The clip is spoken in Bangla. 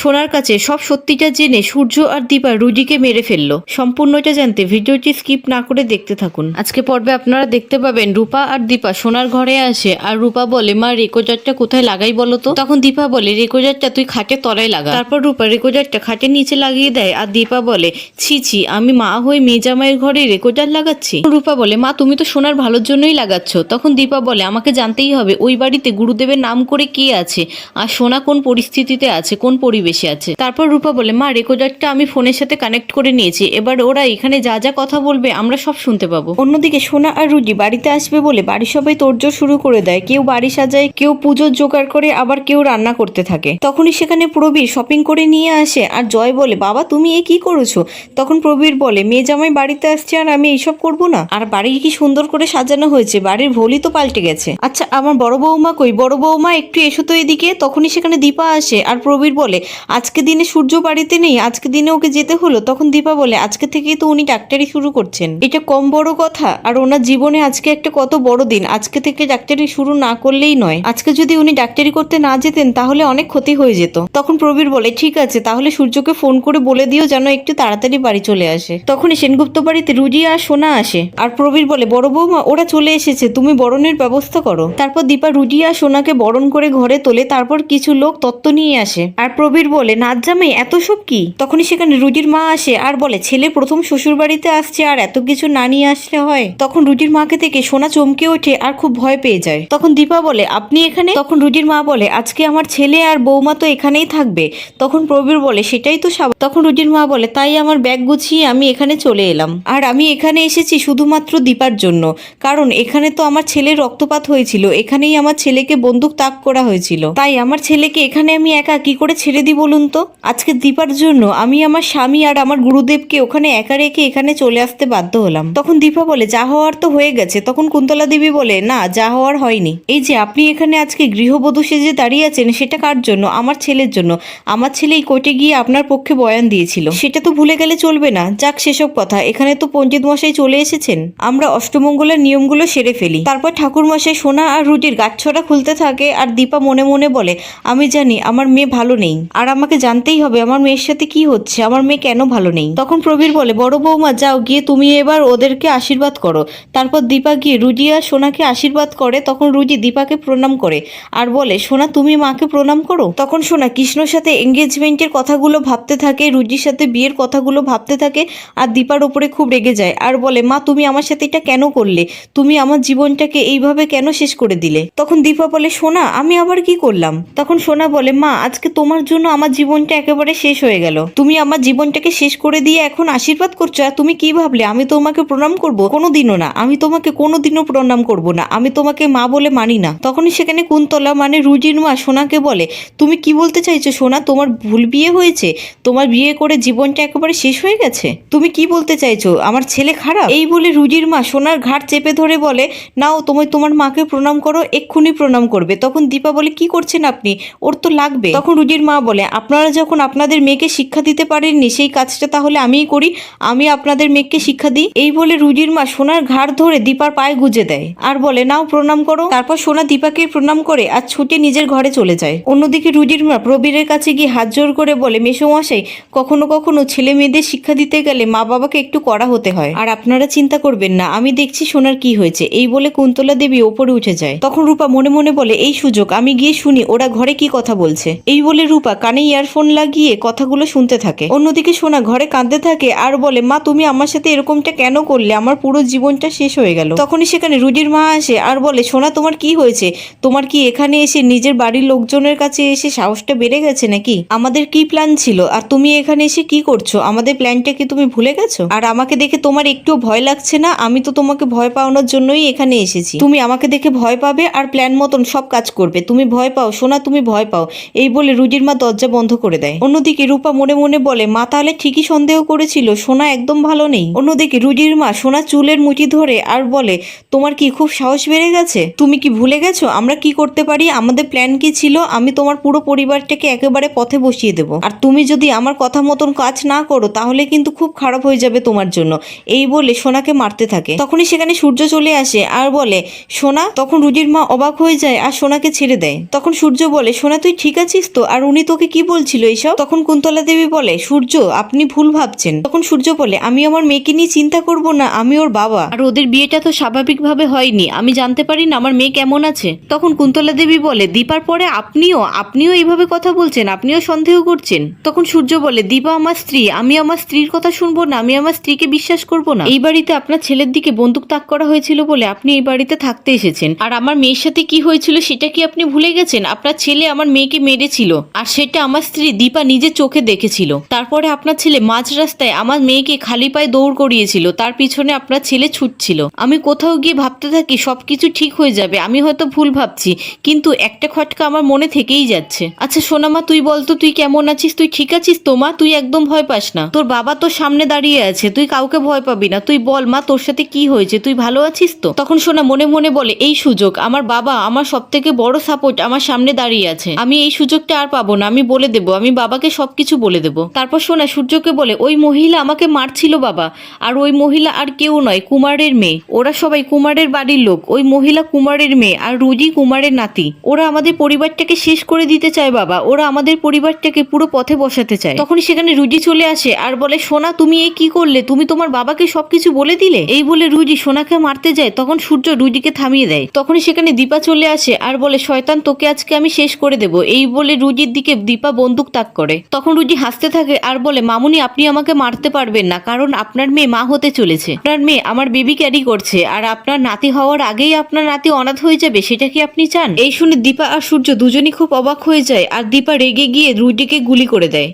সোনার কাছে সব সত্যিটা জেনে সূর্য আর দীপা রুডিকে মেরে ফেলল। সম্পূর্ণটা জানতে ভিডিওটি স্কিপ না করে দেখতে থাকুন। আজকে পর্বে আপনারা দেখতে পাবেন রূপা আর দীপা সোনার ঘরে আসে আর রূপা বলে, মা রেকোজারটা কোথায় লাগাই বলো তো? তখন দীপা বলে রেকোজারটা তুই খাটের তলায় লাগা। তারপর রূপা রেকোজারটা খাটের নিচে লাগিয়ে দেয় আর দীপা বলে, ছি ছি, আমি মা হয়ে মেয়ে জামাইয়ের ঘরে রেকর্ডার লাগাচ্ছি? রূপা বলে, মা, তুমি তো সোনার ভালোর জন্যই লাগাচ্ছ। তখন দীপা বলে, আমাকে জানতেই হবে, ওই বাড়িতে গুরুদেবের নাম করে কে আছে? আর সোনা কোন পরিস্থিতিতে আছে? কোন পরিবেশে? আছে। তারপর রূপা বলে, মা রেকর্ডারটা আমি ফোনের সাথে কানেক্ট করে নিয়েছি। এবার ওরা এখানে যা যা কথা বলবে আমরা সব শুনতে পাবো। অন্যদিকে সোনা আর রুজি বাড়িতে আসবে বলে বাড়ির সবাই তোড়জোড় শুরু করে দেয়। কেউ বাড়ি সাজায়, কেউ পুজোর জোগাড় করে, আবার কেউ রান্না করতে থাকে। তখনই সেখানে প্রবীর শপিং করে নিয়ে আসে আর জয় বলে, বাবা, তুমি এ কি করেছ? তখন প্রবীর বলে, মেয়ে জামাই বাড়িতে আসছে আর আমি এইসব করব না। আর বাড়ি কি সুন্দর করে সাজানো হয়েছে? বাড়ির ভোলই তো পাল্টে গেছে। আচ্ছা আমার বড় বৌমা কই? বড় বৌমা, একটু এসো তো এদিকে। তখনই সেখানে দীপা আসে আর প্রবীর বলে আজকে দিনে সূর্য বাড়িতে নেই, আজকে দিনে ওকে যেতে হলো, তখন দীপা বলে, আজকে থেকেই তো উনি ডাক্তারি শুরু করছেন। এটা কম বড় কথা, আর ওনার জীবনে আজকে একটা কত বড় দিন, আজকে থেকে ডাক্তারি শুরু না করলেই নয়। আজকে যদি উনি ডাক্তারি করতে না যেতেন, তাহলে অনেক ক্ষতি হয়ে যেত। তখন প্রবীর বলে, ঠিক আছে, তাহলে সূর্যকে ফোন করে বলে দিও যেন একটু তাড়াতাড়ি বাড়ি চলে আসে। তখনই সেনগুপ্ত বাড়িতে রুজি আর সোনা আসে, আর প্রবীর বলে, বড় বৌমা, ওরা চলে এসেছে, তুমি বরণের ব্যবস্থা করো। তারপর দীপা রুজি আর সোনাকে বরণ করে ঘরে তোলে, তারপর কিছু লোক তত্ত্ব নিয়ে আসে, আর প্রবীর বলে নাচ জামাই, এত সব কি? তখনই সেখানে রুজির মা আসে আর বলে, ছেলে প্রথম শ্বশুর বাড়িতে আসছে আর এত কিছু না নিয়ে আসলে হয়? তখন রুজির মাকে থেকে সোনা চমকে ওঠে আর খুব ভয় পেয়ে যায়। তখন দীপা বলে, আপনি এখানে? তখন রুজির মা বলে, আজকে আমার ছেলে আর বৌমা তো এখানেই থাকবে। তখন প্রবীর বলে, সেটাই তো স্বাভাবিক। তখন রুজির মা বলে, তাই আমার ব্যাগ গুছিয়ে আমি এখানে চলে এলাম। আর আমি এখানে এসেছি শুধুমাত্র দীপার জন্য, কারণ এখানে তো আমার ছেলের রক্তপাত হয়েছিল, এখানেই আমার ছেলেকে বন্দুক তাক করা হয়েছিল। তাই আমার ছেলেকে এখানে আমি একা কি করে ছেড়ে দিই বলুন তো? আজকে দীপার জন্য আমি আমার স্বামী আর আমার গুরুদেবকে ওখানে একা রেখে এখানে চলে আসতে বাধ্য হলাম। তখন দীপা বলে, যা হওয়ার তো হয়ে গেছে। তখন কুন্তলা দেবী বলে, না, যা হওয়ার হয়নি। এই যে, আপনি এখানে আজকে গৃহবধূ সেজে দাঁড়িয়ে আছেন, সেটা কার জন্য? আমার ছেলের জন্য। আমার ছেলে এই কোর্টে গিয়ে আপনার পক্ষে বয়ান দিয়েছিল। সেটা তো ভুলে গেলে চলবে না। যাক, সেসব কথা। এখানে তো পণ্ডিত মশাই চলে এসেছেন। আমরা অষ্টমঙ্গলের নিয়মগুলো সেরে ফেলি। তারপর ঠাকুর মশাই সোনা আর রুটির গাছছড়া খুলতে থাকে আর দীপা মনে মনে বলে, আমি জানি, আমার মেয়ে ভালো নেই। আর আমাকে জানতেই হবে, আমার মেয়ের সাথে কি হচ্ছে, আমার মেয়ে কেন ভালো নেই? তখন প্রবীর বলে, বড় বৌমা, যাও, গিয়ে তুমি এবার ওদেরকে আশীর্বাদ করো। তারপর দীপা গিয়ে রুজি আর সোনাকে আশীর্বাদ করে, তখন রুজি দীপাকে প্রণাম করে আর বলে, সোনা, তুমি মাকে প্রণাম করো? তখন সোনা কৃষ্ণর সাথে এঙ্গেজমেন্টের কথাগুলো ভাবতে থাকে, রুজির সাথে বিয়ের কথাগুলো ভাবতে থাকে আর দীপার ওপরে খুব রেগে যায় আর বলে, মা, তুমি আমার সাথে এটা কেন করলে? তুমি আমার জীবনটাকে এইভাবে কেন শেষ করে দিলে? তখন দীপা বলে, সোনা, আমি আবার কি করলাম? তখন সোনা বলে, মা, আজকে তোমার জন্য আমার জীবনটা একেবারে শেষ হয়ে গেল। তুমি আমার জীবনটাকে শেষ করে দিয়ে এখন আশীর্বাদ করছ আর তুমি কি ভাবলে? আমি তোমাকে প্রণাম করব? কোনোদিনও না। আমি তোমাকে কোনোদিনও প্রণাম করব না। আমি তোমাকে মা বলে মানি না। তখনই সেখানে কুন্তলা মানে রুজির মা সোনাকে বলে, তুমি কি বলতে চাইছো সোনা? তোমার ভুল বিয়ে হয়েছে? তোমার বিয়ে করে জীবনটা একেবারে শেষ হয়ে গেছে? তুমি কি বলতে চাইছো? আমার ছেলে খারাপ? এই বলে রুজির মা সোনার ঘাট চেপে ধরে বলে, নাও, তুমি তোমার মাকে প্রণাম করো, এক্ষুনি প্রণাম করবে। তখন দীপা বলে, কি করছেন আপনি? ওর তো লাগবে। তখন রুজির মা বলে আপনারা যখন আপনাদের মেয়েকে শিক্ষা দিতে পারেননি, সেই কাজটা তাহলে আমিই করি। আমি আপনাদের মেয়েকে শিক্ষা দিই। এই বলে রুজির মা সোনার ঘাড় ধরে দীপার পায়ে গুজে দেয়। আর বলে, নাও প্রণাম করো। তারপর সোনা দীপাকে প্রণাম করে আর ছুটে নিজের ঘরে চলে যায়। অন্যদিকে রুজির মা প্রবীরের কাছে গিয়ে হাত জোর করে বলে, মেসোমশাই, কখনো কখনো ছেলে মেয়েদের শিক্ষা দিতে গেলে মা বাবাকে একটু কড়া হতে হয়। আর আপনারা চিন্তা করবেন না, আমি দেখছি সোনার কি হয়েছে। এই বলে কুন্তলা দেবী ওপরে উঠে যায়। তখন রূপা মনে মনে বলে, এই সুযোগ, আমি গিয়ে শুনি, ওরা ঘরে কি কথা বলছে? এই বলে রূপা কানে ইয়ারফোন লাগিয়ে কথাগুলো শুনতে থাকে। অন্যদিকে সোনা ঘরে কাঁদতে থাকে আর বলে, মা, তুমি আমার সাথে এরকমটা কেন করলে? আমার পুরো জীবনটা শেষ হয়ে গেল। তখনই সেখানে রুজির মা আসে আর বলে, সোনা, তোমার কি হয়েছে? তোমার কি এখানে এসে নিজের বাড়ির লোকজনের কাছে এসে সাহসটা বেড়ে গেছে নাকি? আমাদের কি প্ল্যান ছিল? আর তুমি এখানে এসে কি করছ? আমাদের প্ল্যানটা কি তুমি ভুলে গেছো? আর আমাকে দেখে তোমার একটু ভয় লাগছে না? আমি তো তোমাকে ভয় পাওয়ানোর জন্যই এখানে এসেছি। তুমি আমাকে দেখে ভয় পাবে আর প্ল্যান মতন সব কাজ করবে। তুমি ভয় পাও। সোনা, তুমি ভয় পাও। এই বলে রুজির মা দরজা বন্ধ করে দেয়। অন্যদিকে রূপা মনে মনে বলে, মা তাহলে ঠিকই সন্দেহ করেছিল, সোনা একদম ভালো নেই। অন্যদিকে রুজির মা সোনা চুলের মুঠি ধরে আর বলে, তোমার কি খুব সাহস বেড়ে গেছে? তুমি কি ভুলে গেছো? আমরা কি করতে পারি? আমাদের প্ল্যান কি ছিল? আমি তোমার পুরো পরিবারটাকে একেবারে পথে বসিয়ে দেবো। আর তুমি যদি আমার কথা মতন কাজ না করো, তাহলে কিন্তু খুব খারাপ হয়ে যাবে তোমার জন্য। এই বলে সোনাকে মারতে থাকে। তখনই সেখানে সূর্য চলে আসে আর বলে, সোনা? তখন রুজির মা অবাক হয়ে যায় আর সোনাকে ছেড়ে দেয়। তখন সূর্য বলে, সোনা, তুই ঠিক আছিস তো? আর উনি তোকে কি বলছিল এইসব তখন কুন্তলা দেবী বলে, সূর্য, আপনি ভুল ভাবছেন। তখন সূর্য বলে, আমি আমার মেয়েকে নিয়ে চিন্তা করব না, আমি ওর বাবা। আর ওদের বিয়েটা তো স্বাভাবিকভাবে হয়নি, আমি জানতে পারি না আমার মেয়ে কেমন আছে। তখন কুন্তলা দেবী বলে, দীপার পরে আপনিও আপনিও এইভাবে কথা বলছেন, আপনিও সন্দেহ করছেন। তখন সূর্য বলে, দীপা আমার স্ত্রী, আমি আমার স্ত্রীর কথা শুনব না, আমি আমার স্ত্রীকে বিশ্বাস করব না। এই বাড়িতে আপনার ছেলের দিকে বন্দুক তাক করা হয়েছিল বলে আপনি এই বাড়িতে থাকতে এসেছেন। আর আমার মেয়ের সাথে কি হয়েছিল সেটা কি আপনি ভুলে গেছেন? আপনার ছেলে আমার মেয়েকে মেরেছিল। আর সেটা আমার স্ত্রী দীপা নিজে চোখে দেখেছিল। তারপরে আপনার ছেলে মাঝ রাস্তায় আমার মেয়েকে খালি পায়ে দৌড় করিয়েছিল। তার পিছনে আপনার ছেলে ছুটছিল। আমি কোথাও গিয়ে ভাবতে থাকি, সবকিছু ঠিক হয়ে যাবে। আমি হয়তো ভুল ভাবছি, কিন্তু একটা খটকা আমার মনে থেকেই যাচ্ছে। আচ্ছা সোনামা, তুই বলতো, তুই কেমন আছিস? তুই ঠিক আছিস তো, মা? তুই একদম ভয় পাস না। তোর বাবা তোর সামনে দাঁড়িয়ে আছে। তুই কাউকে ভয় পাবি না। তুই বল, মা, তোর সাথে কি হয়েছে? তুই ভালো আছিস তো? তখন সোনা মনে মনে বলে, এই সুযোগ, আমার বাবা আমার সব থেকে বড় সাপোর্ট আমার সামনে দাঁড়িয়ে আছে। আমি এই সুযোগটা আর পাবো না। আমি বলে দেবো, আমি বাবাকে সব কিছু বলে দেবো। তারপর সোনা সূর্যকে বলে, ওই মহিলা আমাকে মারছিল বাবা, আর ওই মহিলা আর কেউ নয়, কুমারের মেয়ে। ওরা সবাই কুমারের বাড়ির লোক। ওই মহিলা কুমারের মেয়ে আর রুজি কুমারের নাতি। ওরা আমাদের পরিবারটাকে শেষ করে দিতে চায় বাবা। ওরা আমাদের পরিবারটাকে পুরো পথে বসাতে চায়। তখন সেখানে রুজি চলে আসে আর বলে, সোনা, তুমি এ কি করলে? তুমি তোমার বাবাকে সবকিছু বলে দিলে? এই বলে রুজি সোনাকে মারতে যায়। তখন সূর্য রুজিকে থামিয়ে দেয়। তখনই সেখানে দীপা চলে আসে আর বলে, শয়তান, তোকে আজকে আমি শেষ করে দেব। এই বলে রুজির দিকে দীপা বন্দুক তাক করে। তখন রুজি হাসতে থাকে আর বলে, মামুনি, আপনি আমাকে মারতে পারবেন না, কারণ আপনার মেয়ে মা হতে চলেছে। আপনার মেয়ে আমার বেবি ক্যারি করছে, আর আপনার নাতি হওয়ার আগেই আপনার নাতি অনাথ হয়ে যাবে, সেটা কি আপনি চান? এই শুনে দীপা আর সূর্য দুজনই খুব অবাক হয়ে যায়, আর দীপা রেগে গিয়ে রুজিকে গুলি করে দেয়।